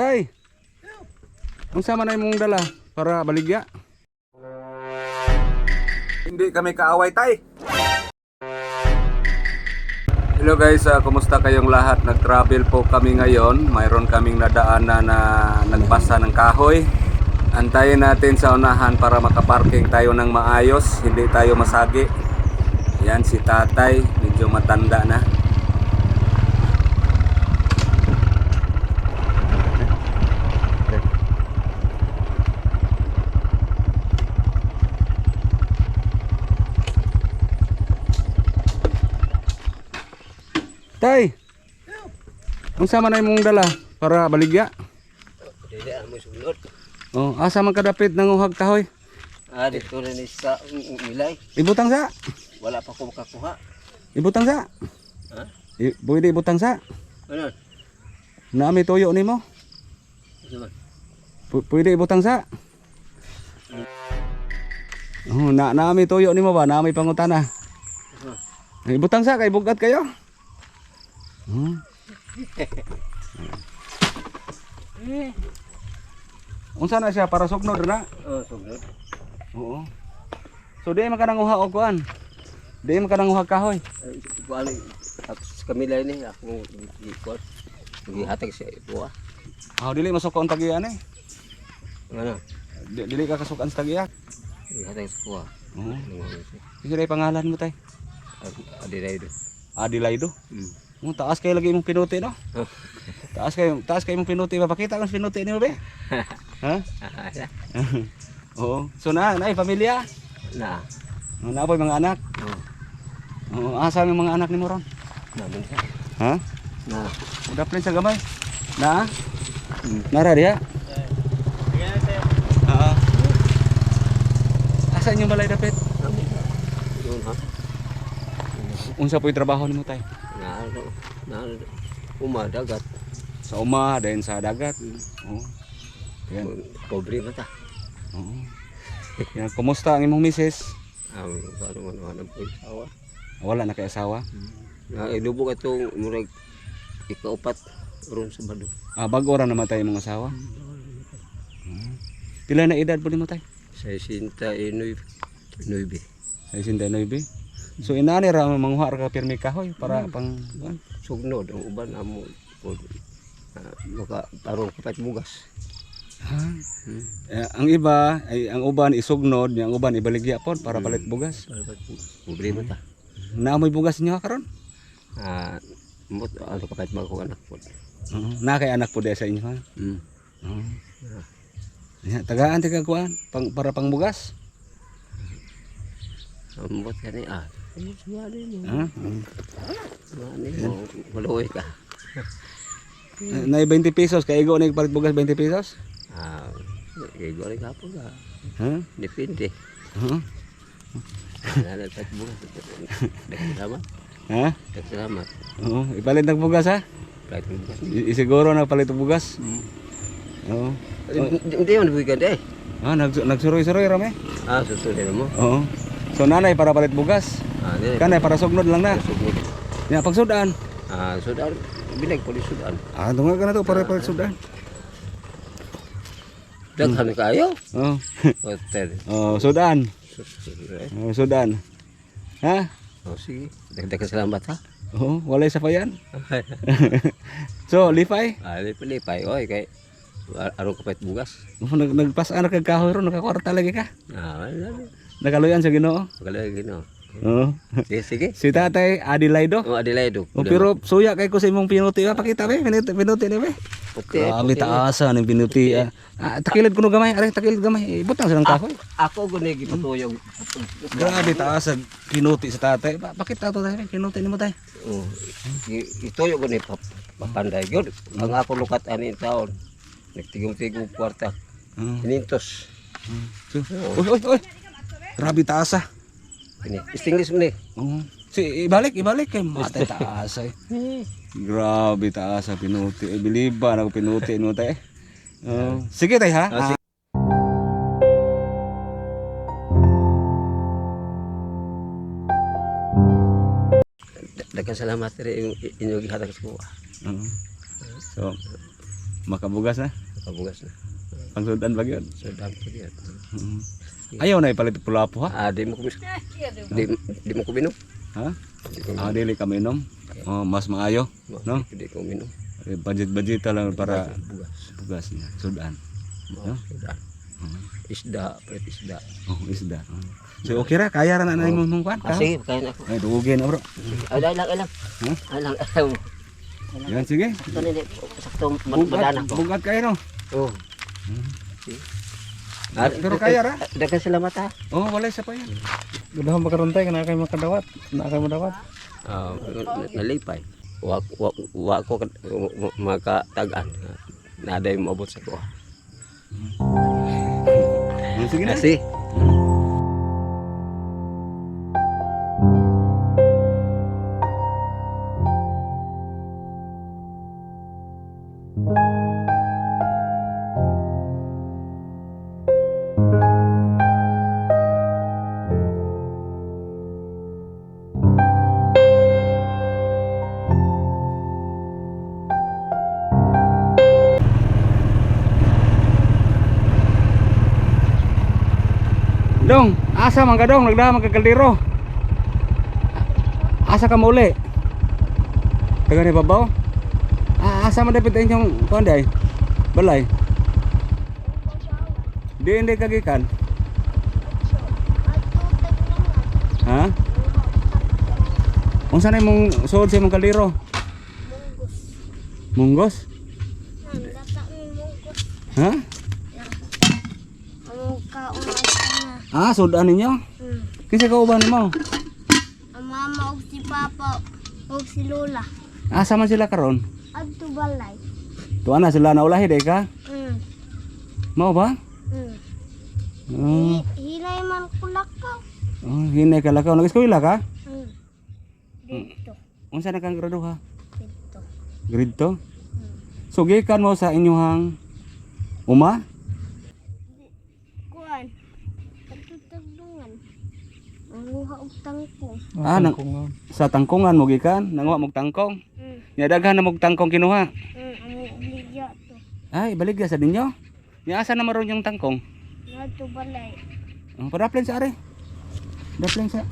Tay. Unsa man ay mong dala para baligya? Hindi kami kaaway, tay. Hello guys, ah, kumusta kayong lahat? Nag-travel po kami ngayon. Mayroon kaming nadaanan na nagpasa ng kahoy. Antayin natin sa unahan para makaparking tayo ng maayos, hindi tayo masagi. Yan si tatay, medyo matanda na. Tay! Unsa man ay mong dala para baligya? Dili ang sulod. Oh, asa man kadapit nang uhag kahoy? Ah, dito rin sa milay. Ibutang sa. Wala pa ko makakuha. Ibutang sa. Ha? I, pwede ibutang sa. Ano? Naami tuyo nimo. Ano man? Pu- Pwede ibutang sa. Oh, na naami tuyo nimo ba? Naami pangutana. Ibutang sa kay bugat kayo. Hmm. Unsa na siya para sugnod na? Oh, sulod. Oo. So di man ka nang uha og kuan. Di man ka nang uha kahoy. Ay, bali. Tapos sa kamilay ni ako ikot. Gihatag siya ito ah. Ah, dili masuk ang tagiyan eh. Ano? Di- Dili ka kasukan sa tagiya. Gihatag sa kuha. Oo. Ano siya? Sige dai pangalan mo tay. Adi na ito. Adilaido. Hmm. Mo taas kay lagi imong pinuti no. Oh. Taas kay taas kay imong pinuti mapakita kung pinuti nimo be. ha? Oo. So na, na pamilya. Na. Oh, na mga anak. Oh. Oo, asa yung mga anak nimo ron? Siya. Ha? Na. Daplin sa gamay. Na? Hmm. Nara diha. Oo. Asa inyong balay dapit? Yun ha. Unsa po yung trabaho nimo tay? Na ano. Na. Umadagat. Sa uma, dayon sa dagat. Oo. Yan. Pobre ba ta? Oo. Yan, kumusta ang imong misis? Ang ano ano ano po awa. Wala na kay asawa. Na inubo ka itong murag ikaupat ron sa bado. Ah, bago ra namatay imong asawa. Hmm. Pila na edad po nimo tay? Sa sinta inoy inoybe. Sa 69. So inani ra manguha ra ka pirmi kahoy para pang kuan. Sugnod ang uban amo po. Uh, maka tarong kapat bugas. Ha? Eh, ang iba ay ang uban isugnod, ang uban ibaligya pod para palit bugas. Problema ta. Naamoy bugas niyo karon? Ah, mot ano kapat mga ko anak po. Oo. Na kay anak po diya sa inyo ha. Hmm. Oo. Ya, tagaan tika kuan pang para pang bugas. Amot ka ni ah. Ha? Maluoy ka. Na 20 pesos kay igo na palit bugas 20 pesos. Ah, igo rin ka po ka. Ha? Depende. Oo. Ano kapat bugas. Salamat. Ha? Salamat. Oo, ipalit ng bugas ha. Kapat bugas. I- Isiguro na palit ng bugas. Oo. Hindi mo nabigyan eh. Ah, nag nagsuroy-suroy rame. Ah, susunod mo. Oo. So nanay para palit bugas. Ah, dili. Kanay para sugnod lang na. Susunod. Ya pagsudan. Ah, sudan. Bilag po di sudan. Ah, dunga ka na to para palit sudan. Daghan kayo. Oo. Hotel. Oh, sudan. Oh, sudan. Ha? Oh, sige. Dagdagan salamat ha. Oo, walay sa payan. so, lipay. ah, lipay. Oy, kay araw kapit bugas. Oh, nag nagpasaan ka kahoy ron, nakakwarta lagi ka. Ah, wala. Nakaluyan sa Ginoo. Pagkalagay gino. Oo. Sige, sige. Si Tatay Adilaido. Oh, Adelaide. Oh, pero suya kay ko sa imong pinuti. Ah, pakita be, pinuti, pinuti ni be. Puti. Grabe taasa ng pinuti. Ah, ah, takilid kuno gamay, aray takilid gamay. Ibutang sa ng kahoy. Ako guni gipatuyog. Grabe taas ang kinuti sa tatay. Pa- Pakita to tayo, kinuti ni mo tayo. Oh, ituyo guni pap papanday gyud. Ang ako lukat ani taon. Nagtigom-tigom kwarta. Mm. Pinintos. So, Uy, uy, uy. Grabe taas ah. Ini, English mo ni. Oo. Si ibalik, ibalik kay matay taas ay. Grabe taas ang pinuti. I believe ba na pinuti no tayo. Oh. Sige tay ha. Ah, Dagan salamat rin yung inyong gihatag sa kuha. Oo. So, Makabugas na. Kabugas na. Pangsudan ba yun? So dami ko diyan. Mm. Ayaw na ipalit pula po ha? Ah, di mo kumis. Di, di mo kuminom. Ha? Di ko Ah, dili kami inom. Oh, mas maayo. No? Di ko minom. Eh, Budget-budget lang para bugas. niya. Sudan. Mo sudan. Isda, pret isda. Oh, isda. Oh. So okay ra, kaya ra na na imong mong kwan Ah, ka. sige, kaya na. Ay, dugin na bro. Ay, lang, ay lang. Hmm? Ay lang, ay lang. Yan sige. Ito na, sakto, madana ko. bugat kayo no. Oh. Pero kaya ra. Dagan salamat ha. Oh, walay sa pa yan. Ganahan makaruntay ka na kayo makadawat. Na kayo madawat. Ah, nalipay. Wa wa wa ko kad- makatagaan. Naday mo abot sa ko. Oh, sige na. Kasi Dong, asa man ka dong, nagdama ka kaldero. Asa ka muli? Taga ni babaw? Ah, asa man dapat inyong kuan day? Balay. Di hindi kagikan. Ha? Unsa na imong suod sa imong kaldero? Munggos. Ha? Ang kaunat Ah, sudan ninyo? Hmm. Kinsa ka uban mo? Ang mama ug si papa ug si lola. Asa man sila karon? Adto balay. Tuwa na sila na ulahi day ka? Hmm. Mao ba? Hmm. Oh, Hilay man kulakaw. oh hinay ka lakaw. Nag-eskwela ka? Hmm. Dito. Unsa na kang graduha? Dito. Grade 2? Hmm. So gikan mo sa inyong uma? Kuan. Katutagdungan. Manguha og tangkong. Ah, nang- Sa tangkungan mo gikan, nanguha mog tangkong. Hmm. Nya daghan na mog tangkong kinuha. Hmm. Ang obligya to. Ay, baligya sa ninyo. Nya asa na maron yung tangkong? Adto balay. Oh, para plan sa are. Daplin sa.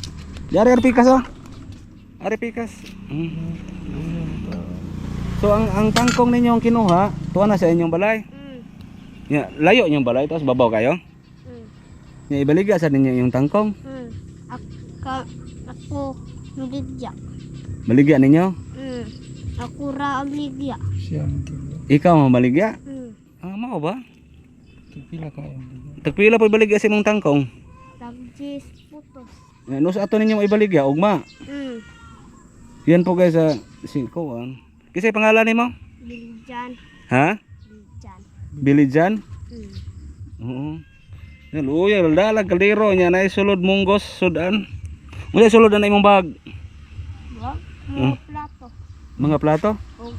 Dari are pikas oh. Are pikas. Mm. So ang ang tangkong ninyo ang kinuha, tuwa na sa inyong balay. Hmm. Nya layo yung balay tapos babaw kayo. Hmm. Nya ibaliga sa ninyo yung tangkong. Hmm. Aka ako obligya. Baligya ninyo. Hmm. Ako ra obligya. Siyam. Ikaw ang baligya. Hmm. Ah, mao ba? Pila ka. Tagpila po baligya sa imong tangkong. Tagjis putos. Nya no sa ato ninyo ibaligya ugma. Hmm. Yan po guys sa si kuan. Kisay pangalan nimo? Biljan. Ha? Biljan. Bilijan? Hmm. Oo. Yan luya dalag kaldero nya na sulod munggos sudan. Muna sulod na imong bag. Mga plato. Mga plato. O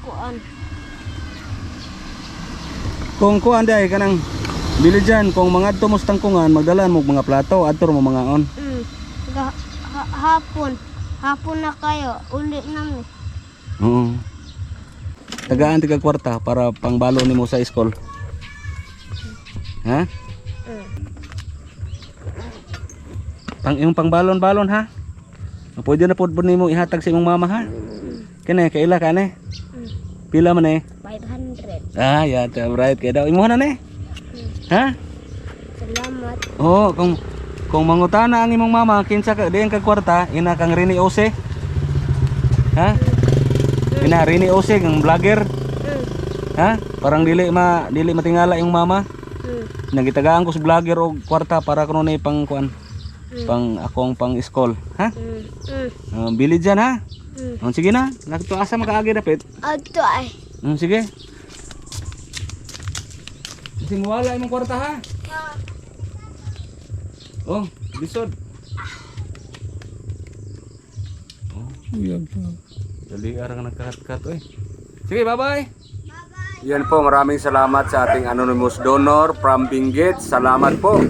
kuan. Kung kuan day kanang bilijan kung mga adto mo sa tangkungan magdala mo mga plato adto mo mga on. Hmm. Ga, ha, hapon. Hapon na kayo. Uli namin. Oo. Tagaan tiga kwarta para pangbalo nimo sa school. Ha? Hmm. Pang yung pangbalon-balon ha. Pwede na pud nimo ihatag sa imong mama ha. Kani kaila ka ne? Hmm. Pila man eh? 500. Ah, ta right kay daw imo na ne. Ha? Salamat. Oo, kung kung mangutana ang imong mama kinsa ka diyan ka kwarta, ina kang Rini Ose. Ha? Ina Rini Ose kang vlogger. Hmm. Ha? Parang dili ma dili matingala yung mama. Hmm. Nagitagaan ko sa vlogger og kwarta para kuno na pang kuan. Hmm. Pang akong pang school, ha? Hmm. Hmm. Uh, bili dyan ha. Hmm. Oh, sige na, nakito asa makaagi dapit. Adto ay. Oh, sige. Kasi wala imong kwarta ha. Oh, bisod. Uyag pa. Dali arang nagkakat-kat oy. Sige, bye-bye. Yan po, maraming salamat sa ating anonymous donor from Benguet. Salamat po.